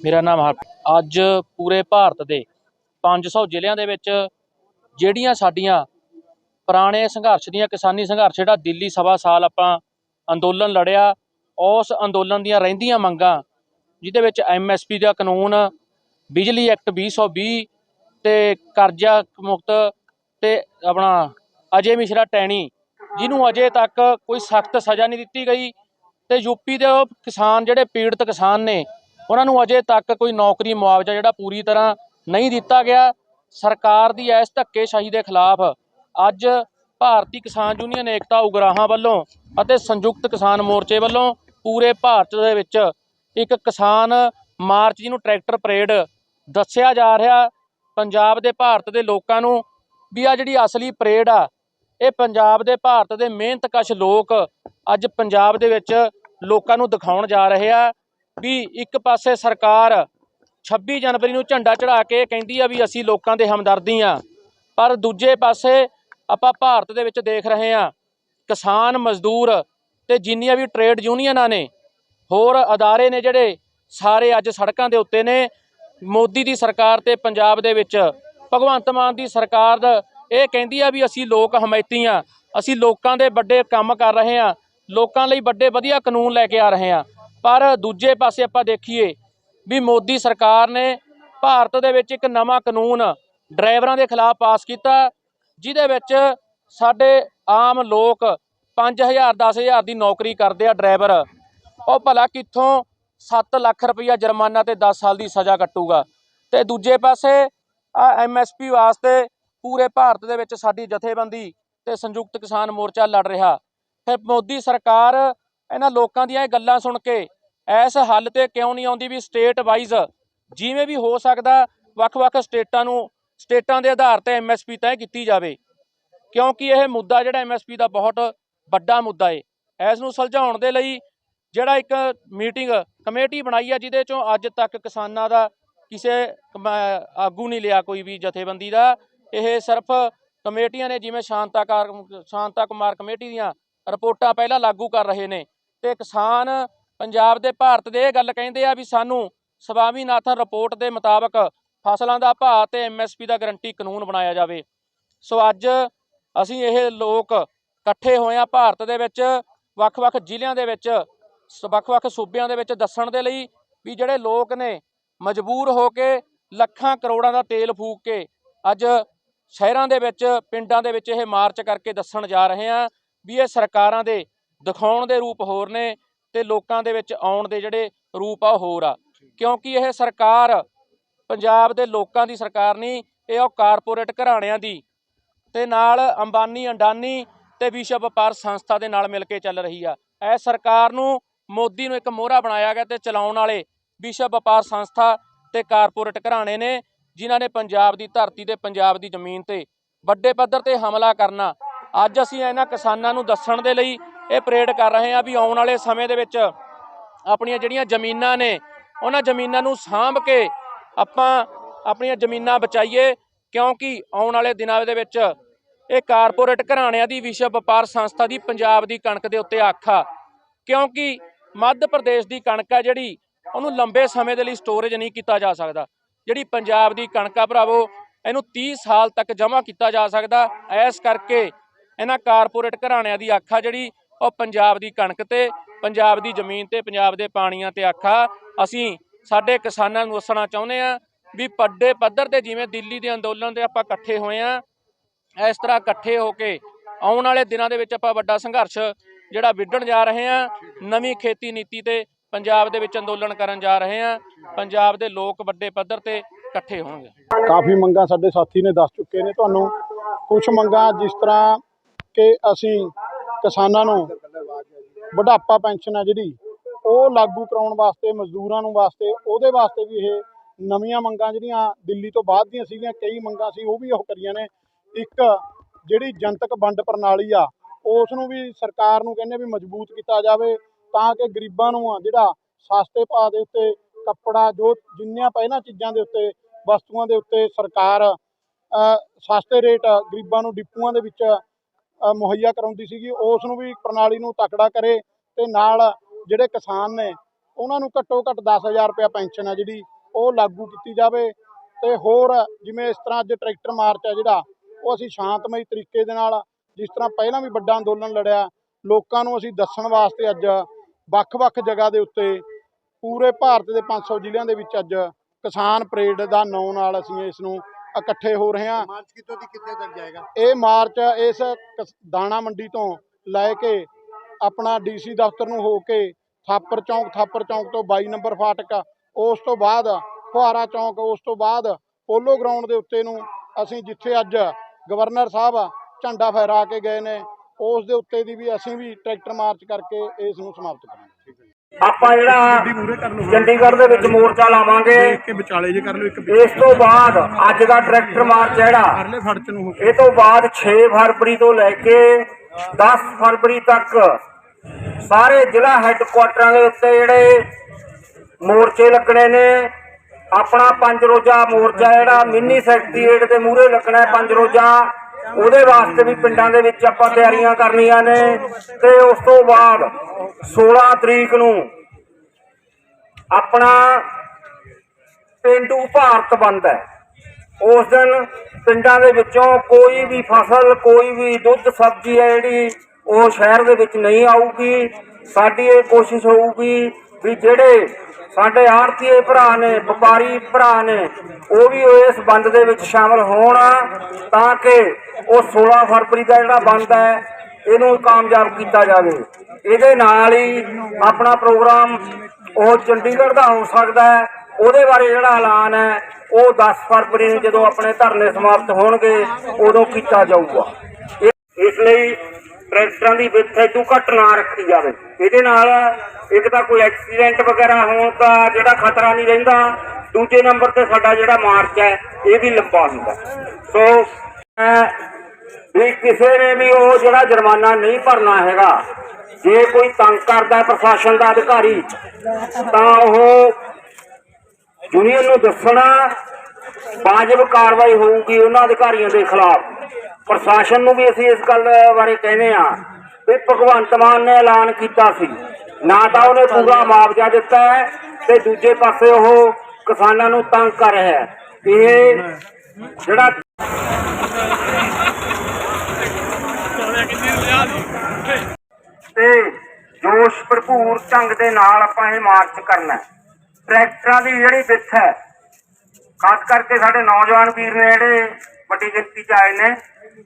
ਮੇਰਾ ਨਾਮ ਹਰ ਅੱਜ ਪੂਰੇ ਭਾਰਤ ਦੇ 500 ਜ਼ਿਲ੍ਹਿਆਂ ਦੇ ਵਿੱਚ ਜਿਹੜੀਆਂ ਸਾਡੀਆਂ ਪੁਰਾਣੇ ਸੰਘਰਸ਼ ਦੀਆਂ ਕਿਸਾਨੀ ਸੰਘਰਸ਼, ਜਿਹੜਾ ਦਿੱਲੀ ਸਵਾ ਸਾਲ ਆਪਾਂ ਅੰਦੋਲਨ ਲੜਿਆ, ਉਸ ਅੰਦੋਲਨ ਦੀਆਂ ਰਹਿੰਦੀਆਂ ਮੰਗਾਂ, ਜਿਹਦੇ ਵਿੱਚ ਐਮਐਸਪੀ ਦਾ ਕਾਨੂੰਨ, ਬਿਜਲੀ ਐਕਟ 2020 ਤੇ ਕਰਜ਼ਾ ਮੁਕਤ ਤੇ ਆਪਣਾ ਅਜੇ ਮਿਸ਼ਰਾ ਟੈਣੀ, ਜਿਹਨੂੰ ਅਜੇ ਤੱਕ ਕੋਈ ਸਖਤ ਸਜ਼ਾ ਨਹੀਂ ਦਿੱਤੀ ਗਈ ਤੇ ਯੂਪੀ ਦੇ ਉਹ ਕਿਸਾਨ, ਜਿਹੜੇ ਪੀੜਤ ਕਿਸਾਨ ਨੇ ਉਹਨਾਂ ਨੂੰ ਅਜੇ ਤੱਕ ਕੋਈ ਨੌਕਰੀ ਮੁਆਵਜ਼ਾ ਜਿਹੜਾ ਪੂਰੀ ਤਰ੍ਹਾਂ ਨਹੀਂ ਦਿੱਤਾ ਗਿਆ। ਸਰਕਾਰ ਦੀ ਇਸ ਧੱਕੇਸ਼ਾਹੀ ਦੇ ਖਿਲਾਫ ਅੱਜ ਭਾਰਤੀ ਕਿਸਾਨ ਯੂਨੀਅਨ ਏਕਤਾ ਉਗਰਾਹਾਂ ਵੱਲੋਂ ਅਤੇ ਸੰਯੁਕਤ ਕਿਸਾਨ ਮੋਰਚੇ ਵੱਲੋਂ ਪੂਰੇ ਭਾਰਤ ਦੇ ਵਿੱਚ ਇੱਕ ਕਿਸਾਨ ਮਾਰਚ ਜਿਹਨੂੰ ਟਰੈਕਟਰ ਪਰੇਡ ਦੱਸਿਆ ਜਾ ਰਿਹਾ। ਪੰਜਾਬ ਦੇ ਭਾਰਤ ਦੇ ਲੋਕਾਂ ਨੂੰ ਵੀ ਆ ਜਿਹੜੀ ਅਸਲੀ ਪਰੇਡ ਆ, ਇਹ ਪੰਜਾਬ ਦੇ ਭਾਰਤ ਦੇ ਮਿਹਨਤਕਸ਼ ਲੋਕ ਅੱਜ ਪੰਜਾਬ ਦੇ ਵਿੱਚ ਲੋਕਾਂ ਨੂੰ ਦਿਖਾਉਣ ਜਾ ਰਹੇ ਆ। ਵੀ ਇੱਕ ਪਾਸੇ ਸਰਕਾਰ 26 ਜਨਵਰੀ ਨੂੰ ਝੰਡਾ ਚੜਾ ਕੇ ਕਹਿੰਦੀ ਆ ਵੀ ਅਸੀਂ ਲੋਕਾਂ ਦੇ ਹਮਦਰਦੀ ਆ, ਪਰ ਦੂਜੇ ਪਾਸੇ ਆਪਾਂ ਭਾਰਤ ਦੇ ਵਿੱਚ ਦੇਖ ਰਹੇ ਆ, ਕਿਸਾਨ ਮਜ਼ਦੂਰ ਤੇ ਜਿੰਨੀਆਂ ਵੀ ਟਰੇਡ ਯੂਨੀਅਨਾਂ ਨੇ, ਹੋਰ ਅਦਾਰੇ ਨੇ ਜਿਹੜੇ ਸਾਰੇ ਅੱਜ ਸੜਕਾਂ ਦੇ ਉੱਤੇ ਨੇ, ਮੋਦੀ ਦੀ ਸਰਕਾਰ ਤੇ ਪੰਜਾਬ ਦੇ ਵਿੱਚ, ਭਗਵੰਤ ਮਾਨ ਦੀ ਸਰਕਾਰ ਦਾ ਇਹ ਕਹਿੰਦੀ ਆ ਵੀ ਅਸੀਂ ਲੋਕ ਹਮਾਇਤੀ ਆ, ਅਸੀਂ ਲੋਕਾਂ ਦੇ ਵੱਡੇ ਕੰਮ ਕਰ ਰਹੇ ਆ, ਲੋਕਾਂ ਲਈ ਵੱਡੇ ਵਧੀਆ ਕਾਨੂੰਨ ਲੈ ਕੇ ਆ ਰਹੇ ਆ ਪਰ ਦੂਜੇ ਪਾਸੇ ਆਪਾਂ ਦੇਖੀਏ ਵੀ ਮੋਦੀ ਸਰਕਾਰ ਨੇ ਭਾਰਤ ਦੇ ਵਿੱਚ ਇੱਕ ਨਵਾਂ ਕਾਨੂੰਨ ਡਰਾਈਵਰਾਂ ਦੇ ਖਿਲਾਫ ਪਾਸ ਕੀਤਾ, ਜਿਹਦੇ ਵਿੱਚ ਸਾਡੇ ਆਮ ਲੋਕ 5000 10000 ਦੀ ਨੌਕਰੀ ਕਰਦੇ ਆ ਡਰਾਈਵਰ। ਉਹ ਭਲਾ ਕਿੱਥੋਂ 7 ਲੱਖ ਰੁਪਈਆ ਜੁਰਮਾਨਾ ਤੇ 10 ਸਾਲ ਦੀ ਸਜ਼ਾ ਕੱਟੂਗਾ। ਤੇ ਦੂਜੇ ਪਾਸੇ ਆ ਐਮਐਸਪੀ ਵਾਸਤੇ ਪੂਰੇ ਭਾਰਤ ਦੇ ਵਿੱਚ ਸਾਡੀ ਜਥੇਬੰਦੀ ਤੇ ਸੰਯੁਕਤ ਕਿਸਾਨ ਮੋਰਚਾ ਲੜ ਰਿਹਾ। ਫਿਰ ਮੋਦੀ ਸਰਕਾਰ ਇਹਨਾਂ ਲੋਕਾਂ ਦੀਆਂ ਇਹ ਗੱਲਾਂ ਸੁਣ ਕੇ, ਇਸ ਹੱਲ ਤੇ ਕਿਉਂ ਨਹੀਂ ਆਉਂਦੀ ਵੀ ਸਟੇਟ ਵਾਈਜ਼ ਜਿਵੇਂ ਵੀ ਹੋ ਸਕਦਾ ਵੱਖ-ਵੱਖ ਸਟੇਟਾਂ ਨੂੰ, ਸਟੇਟਾਂ ਦੇ ਆਧਾਰ ਤੇ ਐਮਐਸਪੀ ਤੈਅ ਕੀਤੀ ਜਾਵੇ। ਕਿਉਂਕਿ ਇਹ ਮੁੱਦਾ ਜਿਹੜਾ ਐਮਐਸਪੀ ਦਾ ਬਹੁਤ ਵੱਡਾ ਮੁੱਦਾ ਏ। ਇਸ ਨੂੰ ਸੁਲਝਾਉਣ ਦੇ ਲਈ ਜਿਹੜਾ ਇੱਕ ਮੀਟਿੰਗ ਕਮੇਟੀ ਬਣਾਈ ਆ, ਜਿਹਦੇ ਚੋਂ ਅੱਜ ਤੱਕ ਕਿਸਾਨਾਂ ਦਾ ਕਿਸੇ ਆਗੂ ਨਹੀਂ ਲਿਆ ਕੋਈ ਵੀ ਜਥੇਬੰਦੀ ਦਾ। ਇਹ ਸਿਰਫ ਕਮੇਟੀਆਂ ਨੇ, ਜਿਵੇਂ ਸ਼ਾਂਤਾ ਕਾਰ, ਸ਼ਾਂਤਾ ਕੁਮਾਰ ਕਮੇਟੀ ਦੀਆਂ ਰਿਪੋਰਟਾਂ ਪਹਿਲਾਂ ਲਾਗੂ ਕਰ ਰਹੇ ਨੇ। ਤੇ ਕਿਸਾਨ ਪੰਜਾਬ ਦੇ ਭਾਰਤ ਦੇ ਇਹ ਗੱਲ ਕਹਿੰਦੇ ਆ ਵੀ ਸਾਨੂੰ ਸਵਾਮੀਨਾਥਨ ਰਿਪੋਰਟ ਦੇ ਮੁਤਾਬਕ ਫਸਲਾਂ ਦਾ ਭਾਅ ਤੇ ਐਮਐਸਪੀ ਦਾ ਗਰੰਟੀ ਕਾਨੂੰਨ ਬਣਾਇਆ ਜਾਵੇ। ਸੋ ਅੱਜ ਅਸੀਂ ਇਹ ਲੋਕ ਇਕੱਠੇ ਹੋਏ ਆ ਭਾਰਤ ਦੇ ਵਿੱਚ, ਵੱਖ-ਵੱਖ ਜ਼ਿਲ੍ਹਿਆਂ ਦੇ ਵਿੱਚ, ਸ- ਵੱਖ-ਵੱਖ ਸੂਬਿਆਂ ਦੇ ਵਿੱਚ ਦੱਸਣ ਦੇ ਲਈ ਵੀ ਜਿਹੜੇ ਲੋਕ ਨੇ ਮਜਬੂਰ ਹੋ ਕੇ ਲੱਖਾਂ ਕਰੋੜਾਂ ਦਾ ਤੇਲ ਫੂਕ ਕੇ ਅੱਜ ਸ਼ਹਿਰਾਂ ਦੇ ਵਿੱਚ, ਪਿੰਡਾਂ ਦੇ ਵਿੱਚ ਇਹ ਮਾਰਚ ਕਰਕੇ ਦੱਸਣ ਜਾ ਰਹੇ ਆ ਵੀ ਇਹ ਸਰਕਾਰਾਂ ਦੇ ਦਿਖਾਉਣ ਦੇ ਰੂਪ ਹੋਰ ਨੇ ਤੇ ਲੋਕਾਂ ਦੇ ਵਿੱਚ ਆਉਣ ਦੇ ਜਿਹੜੇ ਰੂਪ ਆ ਉਹ ਹੋਰ ਆ। ਕਿਉਂਕਿ ਇਹ ਸਰਕਾਰ ਪੰਜਾਬ ਦੇ ਲੋਕਾਂ ਦੀ ਸਰਕਾਰ ਨਹੀਂ, ਇਹ ਉਹ ਕਾਰਪੋਰੇਟ ਘਰਾਣਿਆਂ ਦੀ। ਤੇ ਨਾਲ ਅੰਬਾਨੀ, ਅੰਡਾਨੀ ਤੇ ਵਿਸ਼ਵ ਵਪਾਰ ਸੰਸਥਾ ਦੇ ਨਾਲ ਮਿਲ ਕੇ ਚੱਲ ਰਹੀ ਆ। ਇਹ ਸਰਕਾਰ ਨੂੰ ਮੋਦੀ ਨੂੰ ਇੱਕ ਮੋਹਰਾ ਬਣਾਇਆ ਗਿਆ ਤੇ ਚਲਾਉਣ ਵਾਲੇ ਵਿਸ਼ਵ ਵਪਾਰ ਸੰਸਥਾ ਤੇ ਕਾਰਪੋਰੇਟ ਘਰਾਣੇ ਨੇ, ਜਿਨ੍ਹਾਂ ਨੇ ਪੰਜਾਬ ਦੀ ਧਰਤੀ ਤੇ ਪੰਜਾਬ ਦੀ ਜ਼ਮੀਨ ਤੇ ਵੱਡੇ ਪੱਧਰ ਤੇ ਹਮਲਾ ਕਰਨਾ। ਅੱਜ ਅਸੀਂ ਇਹਨਾਂ ਕਿਸਾਨਾਂ ਨੂੰ ਦੱਸਣ ਦੇ ਲਈ ਇਹ ਪ੍ਰੇਡ ਕਰ ਰਹੇ ਹਾਂ ਵੀ ਆਉਣ ਵਾਲੇ ਸਮੇਂ ਦੇ ਵਿੱਚ ਆਪਣੀਆਂ ਜਿਹੜੀਆਂ ਜ਼ਮੀਨਾਂ ਨੇ, ਉਹਨਾਂ ਜ਼ਮੀਨਾਂ ਨੂੰ ਸਾਂਭ ਕੇ ਆਪਾਂ ਆਪਣੀਆਂ ਜ਼ਮੀਨਾਂ ਬਚਾਈਏ, ਕਿਉਂਕਿ ਆਉਣ ਵਾਲੇ ਦਿਨਾਂ ਦੇ ਵਿੱਚ ਇਹ ਕਾਰਪੋਰੇਟ ਘਰਾਣਿਆਂ ਦੀ ਵਿਸ਼ਵ ਵਪਾਰ ਸੰਸਥਾ ਦੀ ਪੰਜਾਬ ਦੀ ਕਣਕ ਦੇ ਉੱਤੇ ਆਖਾ ਕਿਉਂਕਿ ਮੱਧ ਪ੍ਰਦੇਸ਼ ਦੀ ਕਣਕ ਆ ਜਿਹੜੀ, ਉਹਨੂੰ ਲੰਬੇ ਸਮੇਂ ਦੇ ਲਈ ਸਟੋਰੇਜ ਨਹੀਂ ਕੀਤਾ ਜਾ ਸਕਦਾ। ਜਿਹੜੀ ਪੰਜਾਬ ਦੀ ਕਣਕ ਆ ਭਰਾਵੋ, ਇਹਨੂੰ 30 ਸਾਲ ਤੱਕ ਜਮ੍ਹਾਂ ਕੀਤਾ ਜਾ ਸਕਦਾ। ਐਸ ਕਰਕੇ ਇਹਨਾਂ ਕਾਰਪੋਰੇਟ ਘਰਾਣਿਆਂ ਦੀ ਅੱਖ ਜਿਹੜੀ ਉਹ ਪੰਜਾਬ ਦੀ ਕਣਕ ਤੇ, ਪੰਜਾਬ ਦੀ ਜ਼ਮੀਨ ਤੇ, ਪੰਜਾਬ ਦੇ ਪਾਣੀਆਂ ਤੇ ਆਖਾ, ਅਸੀਂ ਸਾਡੇ ਕਿਸਾਨਾਂ ਨੂੰ ਦੱਸਣਾ ਚਾਹੁੰਦੇ ਆ ਵੀ ਵੱਡੇ ਪੱਧਰ ਤੇ ਜਿਵੇਂ ਦਿੱਲੀ ਦੇ ਅੰਦੋਲਨ ਤੇ ਆਪਾਂ ਇਕੱਠੇ ਹੋਏ ਆ ਇਸ ਤਰ੍ਹਾਂ ਇਕੱਠੇ ਹੋ ਕੇ ਆਉਣ ਵਾਲੇ ਦਿਨਾਂ ਦੇ ਵਿੱਚ ਆਪਾਂ ਵੱਡਾ ਸੰਘਰਸ਼ ਜਿਹੜਾ ਵਿੱਢਣ ਜਾ ਰਹੇ ਆ ਨਵੀਂ ਖੇਤੀ ਨੀਤੀ ਤੇ ਪੰਜਾਬ ਦੇ ਵਿੱਚ ਅੰਦੋਲਨ ਕਰਨ ਜਾ ਰਹੇ ਆ ਪੰਜਾਬ ਦੇ ਲੋਕ ਵੱਡੇ ਪੱਧਰ ਤੇ ਇਕੱਠੇ ਹੋਣਗੇ। ਕਾਫੀ ਮੰਗਾਂ ਸਾਡੇ ਸਾਥੀ ਨੇ ਦੱਸ ਚੁੱਕੇ ਨੇ ਤੁਹਾਨੂੰ। ਕੁਝ ਮੰਗਾਂ ਜਿਸ ਤਰ੍ਹਾਂ ਕਿ ਅਸੀਂ ਕਿਸਾਨਾਂ ਨੂੰ ਬੁਢਾਪਾ ਪੈਨਸ਼ਨ ਆ ਜਿਹੜੀ, ਉਹ ਲਾਗੂ ਕਰਾਉਣ ਵਾਸਤੇ, ਮਜ਼ਦੂਰਾਂ ਨੂੰ ਵਾਸਤੇ, ਉਹਦੇ ਵਾਸਤੇ ਵੀ ਇਹ ਨਵੀਆਂ ਮੰਗਾਂ ਜਿਹੜੀਆਂ ਦਿੱਲੀ ਤੋਂ ਬਾਅਦ ਦੀਆਂ ਸੀਗੀਆਂ, ਕਈ ਮੰਗਾਂ ਸੀ, ਉਹ ਵੀ ਉਹ ਕਰੀਆਂ ਨੇ। ਇੱਕ ਜਿਹੜੀ ਜਨਤਕ ਵੰਡ ਪ੍ਰਣਾਲੀ ਆ, ਉਸ ਨੂੰ ਵੀ ਸਰਕਾਰ ਨੂੰ ਕਹਿੰਦੇ ਵੀ ਮਜ਼ਬੂਤ ਕੀਤਾ ਜਾਵੇ, ਤਾਂ ਕਿ ਗਰੀਬਾਂ ਨੂੰ ਆ ਜਿਹੜਾ ਸਸਤੇ ਭਾਅ ਦੇ ਉੱਤੇ ਕੱਪੜਾ, ਜੋ ਜਿੰਨੀਆਂ ਪਹਿਲਾਂ ਚੀਜ਼ਾਂ ਦੇ ਉੱਤੇ, ਵਸਤੂਆਂ ਦੇ ਉੱਤੇ ਸਰਕਾਰ ਸਸਤੇ ਰੇਟ ਗਰੀਬਾਂ ਨੂੰ ਡਿਪੂਆਂ ਦੇ ਵਿੱਚ ਮੁਹੱਈਆ ਕਰਾਉਂਦੀ ਸੀਗੀ, ਉਸ ਨੂੰ ਵੀ ਪ੍ਰਣਾਲੀ ਨੂੰ ਤਕੜਾ ਕਰੇ ਤੇ ਨਾਲ ਜਿਹੜੇ ਕਿਸਾਨ ਨੇ, ਉਹਨਾਂ ਨੂੰ ਘੱਟੋ ਘੱਟ 10000 ਰੁਪਇਆ ਪੈਨਸ਼ਨ ਹੈ ਜਿਹੜੀ, ਉਹ ਲਾਗੂ ਕੀਤੀ ਜਾਵੇ ਤੇ ਹੋਰ ਜਿਵੇਂ ਇਸ ਤਰ੍ਹਾਂ ਅੱਜ ਟਰੈਕਟਰ ਮਾਰਚ ਹੈ ਜਿਹੜਾ, ਉਹ ਅਸੀਂ ਸ਼ਾਂਤਮਈ ਤਰੀਕੇ ਦੇ ਨਾਲ ਜਿਸ ਤਰ੍ਹਾਂ ਪਹਿਲਾਂ ਵੀ ਵੱਡਾ ਅੰਦੋਲਨ ਲੜਿਆ, ਲੋਕਾਂ ਨੂੰ ਅਸੀਂ ਦੱਸਣ ਵਾਸਤੇ ਅੱਜ ਵੱਖ-ਵੱਖ ਜਗ੍ਹਾ ਦੇ ਉੱਤੇ ਪੂਰੇ ਭਾਰਤ ਦੇ 500 ਜ਼ਿਲ੍ਹਿਆਂ ਦੇ ਵਿੱਚ ਅੱਜ ਕਿਸਾਨ ਪਰੇਡ ਦਾ ਨਾਂ ਨਾਲ ਅਸੀਂ ਇਸ ਨੂੰ ਇਕੱਠੇ ਹੋ ਰਹੇ ਹਾਂ। ਮਾਰਚ ਕਿੱਥੋਂ ਦੀ ਕਿੱਥੇ ਤੱਕ ਜਾਏਗਾ? ਇਹ ਮਾਰਚ ਇਸ ਕਿਸ- ਦਾਣਾ ਮੰਡੀ ਤੋਂ ਲੈ ਕੇ ਆਪਣਾ ਡੀਸੀ ਦਫ਼ਤਰ ਨੂੰ ਹੋ ਕੇ ਥਾਪਰ ਚੌਂਕ ਥਾਪਰ ਚੌਂਕ ਤੋਂ 22 ਨੰਬਰ ਫਾਟਕ ਉਸ ਤੋਂ ਬਾਅਦ ਫੁਹਾਰਾ ਚੌਂਕ ਉਸ ਤੋਂ ਬਾਅਦ ਪੋਲੋ ਗਰਾਊਂਡ ਦੇ ਉੱਤੇ ਨੂੰ ਅਸੀਂ ਜਿੱਥੇ ਅੱਜ ਗਵਰਨਰ ਸਾਹਿਬ ਝੰਡਾ ਫਹਿਰਾ ਕੇ ਗਏ ਨੇ ਉਸ ਦੇ ਉੱਤੇ ਦੀ ਵੀ ਅਸੀਂ ਵੀ ਟਰੈਕਟਰ ਮਾਰਚ ਕਰਕੇ ਇਸ ਨੂੰ ਸਮਾਪਤ ਕਰਾਂਗੇ। ਆਪਾਂ ਜਿਹੜਾ ਚੰਡੀਗੜ੍ਹ ਦੇ ਵਿੱਚ ਮੋਰਚਾ ਲਾਵਾਂਗੇ। ਕੇ ਵਿਚਾਲੇ ਜੇ ਕਰ ਲਓ ਇੱਕ ਇਸ ਤੋਂ ਬਾਅਦ ਅੱਜ ਦਾ ਟਰੈਕਟਰ ਮਾਰਚ ਜਿਹੜਾ। ਇਹ ਤੋਂ ਬਾਅਦ 6 ਫਰਵਰੀ ਤੋਂ ਲੈ ਕੇ 10 ਫਰਵਰੀ ਤੱਕ ਸਾਰੇ ਜ਼ਿਲ੍ਹਾ ਹੈੱਡਕੁਆਟਰਾਂ ਦੇ ਉੱਤੇ ਜਿਹੜੇ ਮੋਰਚੇ ਲੱਗਣੇ ਨੇ। ਆਪਣਾ ਪੰਜ ਰੋਜ਼ਾ ਮੋਰਚਾ ਜਿਹੜਾ ਮਿੰਨੀ ਸੈਕਟਰੀਏਟ ਦੇ ਮੂਹਰੇ ਲੱਗਣਾ ਹੈ ਪੰਜ ਰੋਜ਼ਾ। ਉਹਦੇ ਵਾਸਤੇ ਵੀ ਪਿੰਡਾਂ ਦੇ ਵਿੱਚ ਆਪਾਂ ਤਿਆਰੀਆਂ ਕਰਨੀਆਂ ਨੇ ਤੇ ਉਸ ਤੋਂ ਬਾਅਦ 16 ਤਰੀਕ ਨੂੰ ਆਪਣਾ ਪਿੰਡੂ ਭਾਰਤ ਬੰਦ ਹੈ। ਉਸ ਦਿਨ ਪਿੰਡਾਂ ਦੇ ਵਿੱਚੋਂ ਕੋਈ ਵੀ ਫਸਲ, ਕੋਈ ਵੀ ਦੁੱਧ, ਸਬਜ਼ੀ ਹੈ ਜਿਹੜੀ ਉਹ ਸ਼ਹਿਰ ਦੇ ਵਿੱਚ ਨਹੀਂ ਆਊਗੀ। ਸਾਡੀ ਇਹ ਕੋਸ਼ਿਸ਼ ਹੋਊਗੀ ਵੀ ਜਿਹੜੇ ਸਾਡੇ ਆੜਤੀਏ ਭਰਾ ਨੇ, ਵਪਾਰੀ ਭਰਾ ਨੇ, ਉਹ ਵੀ ਇਸ ਬੰਦ ਦੇ ਵਿੱਚ ਸ਼ਾਮਲ ਹੋਣ ਤਾਂ ਕਿ ਉਹ 16 ਫਰਵਰੀ ਦਾ ਜਿਹੜਾ ਬੰਦ ਹੈ, ਇਹਨੂੰ ਕਾਮਯਾਬ ਕੀਤਾ ਜਾਵੇ। ਇਹਦੇ ਨਾਲ ਹੀ ਆਪਣਾ ਪ੍ਰੋਗਰਾਮ ਉਹ ਚੰਡੀਗੜ੍ਹ ਦਾ ਹੋ ਸਕਦਾ ਹੈ। ਉਹਦੇ ਬਾਰੇ ਜਿਹੜਾ ਐਲਾਨ ਹੈ, ਉਹ 10 ਫਰਵਰੀ ਨੂੰ ਜਦੋਂ ਆਪਣੇ ਧਰਨੇ ਸਮਾਪਤ ਹੋਣਗੇ, ਉਦੋਂ ਕੀਤਾ ਜਾਊਗਾ। ਇਹ- ਇਸ ਲਈ ਟਰੈਕਟਰਾਂ ਦੀ ਵਿੱਥ ਇਦੋਂ ਘੱਟ ਨਾ ਰੱਖੀ ਜਾਵੇ। ਇਹਦੇ ਨਾਲ ਇੱਕ ਤਾਂ ਕੋਈ ਐਕਸੀਡੈਂਟ ਵਗੈਰਾ ਹੋਣ ਦਾ ਜਿਹੜਾ ਖਤਰਾ ਨਹੀਂ ਰਹਿੰਦਾ, ਦੂਜੇ ਨੰਬਰ ਤੇ ਸਾਡਾ ਜਿਹੜਾ ਮਾਰਚ ਹੈ, ਇਹ ਵੀ ਲੰਬਾ ਹੁੰਦਾ। ਸੋ ਵੀ ਕਿਸੇ ਨੇ ਵੀ ਉਹ ਜਿਹੜਾ ਜੁਰਮਾਨਾ ਨਹੀਂ ਭਰਨਾ ਹੈਗਾ, ਜੇ ਕੋਈ ਤੰਗ ਕਰਦਾ ਪ੍ਰਸ਼ਾਸਨ ਦਾ ਅਧਿਕਾਰੀ, ਤਾਂ ਉਹ ਯੂਨੀਅਨ ਨੂੰ ਦੱਸਣਾ, ਵਾਜਬ ਕਾਰਵਾਈ ਹੋਊਗੀ ਉਹਨਾਂ ਅਧਿਕਾਰੀਆਂ ਦੇ ਖਿਲਾਫ। ਪ੍ਰਸ਼ਾਸਨ ਨੂੰ ਵੀ ਅਸੀਂ ਇਸ ਗੱਲ ਬਾਰੇ ਕਹਿੰਦੇ ਆ ਵੀ ਭਗਵੰਤ ਮਾਨ ਨੇ ਐਲਾਨ ਕੀਤਾ ਸੀ। ਨਾ ਤਾਂ ਉਹਨੇ ਪੂਰਾ ਮੁਆਵਜ਼ਾ ਦਿੱਤਾ ਹੈ ਤੇ ਦੂਜੇ ਪਾਸੇ ਉਹ ਕਿਸਾਨਾਂ ਨੂੰ ਤੰਗ ਕਰ ਰਿਹਾ ਹੈ। ਇਹ ਜਿਹੜਾ ਤੇ ਜੋਸ਼ ਭਰਪੂਰ ਢੰਗ ਦੇ ਨਾਲ ਆਪਾਂ ਇਹ ਮਾਰਚ ਕਰਨਾ ਟਰੈਕਟਰਾਂ ਦੀ ਜਿਹੜੀ ਵਿੱਥ ਹੈ, ਖਾਸ ਕਰਕੇ ਸਾਡੇ ਨੌਜਵਾਨ ਵੀਰ ਨੇ ਜਿਹੜੇ ਵੱਡੀ ਗਿਣਤੀ ਚ ਆਏ ਨੇ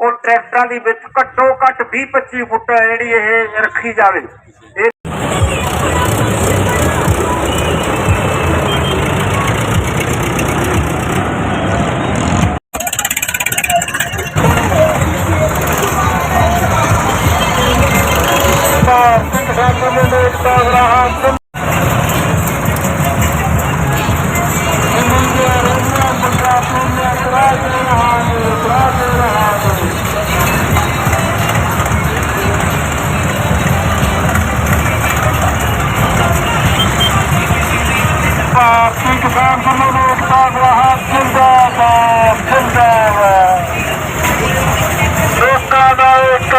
ਉਹ ਟਰੈਕਟਰਾਂ ਦੇ ਵਿੱਚ ਘੱਟੋ ਘੱਟ 20 25 ਫੁੱਟ ਜਿਹੜੀ ਇਹ ਰੱਖੀ ਜਾਵੇ। ਜਿੰਦਾਬਾਦ ਜਿੰਦਾਬਾਦ ਲੋਕਾਂ ਦਾ ਇੱਕ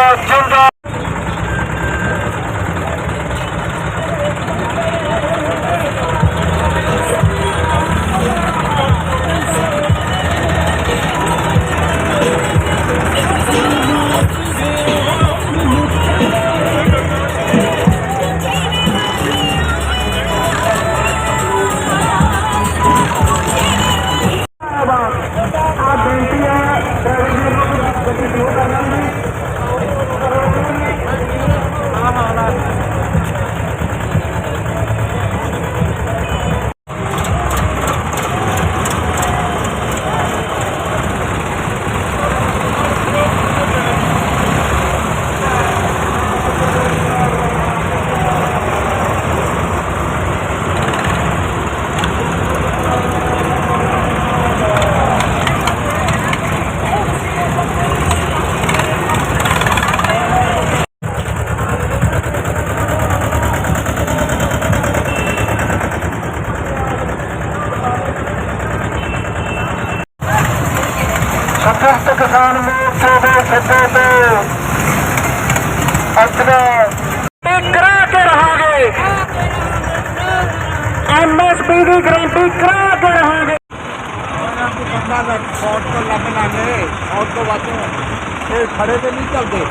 ਸੰਯੁਕਤ ਕਿਸਾਨ ਮੋਰਚੇ ਦੇ ਸੱਦੇ ਤੇ ਅੱਜ ਦਾ ਕੇ ਰਹਾਂਗੇ। ਗਾਰੰਟੀ ਦੀ ਗਰੰਟੀ ਕਰਾ ਕੇ ਰਹਾਂਗੇ। ਬੰਦਾ ਦਾ ਫੌਟ ਤੋਂ ਲੱਗ ਲਾਂਗੇ। ਫੌਟ ਤੋਂ ਵੱਧ ਇਹ ਖੜੇ ਤੇ ਨਹੀਂ ਚੱਲਦੇ।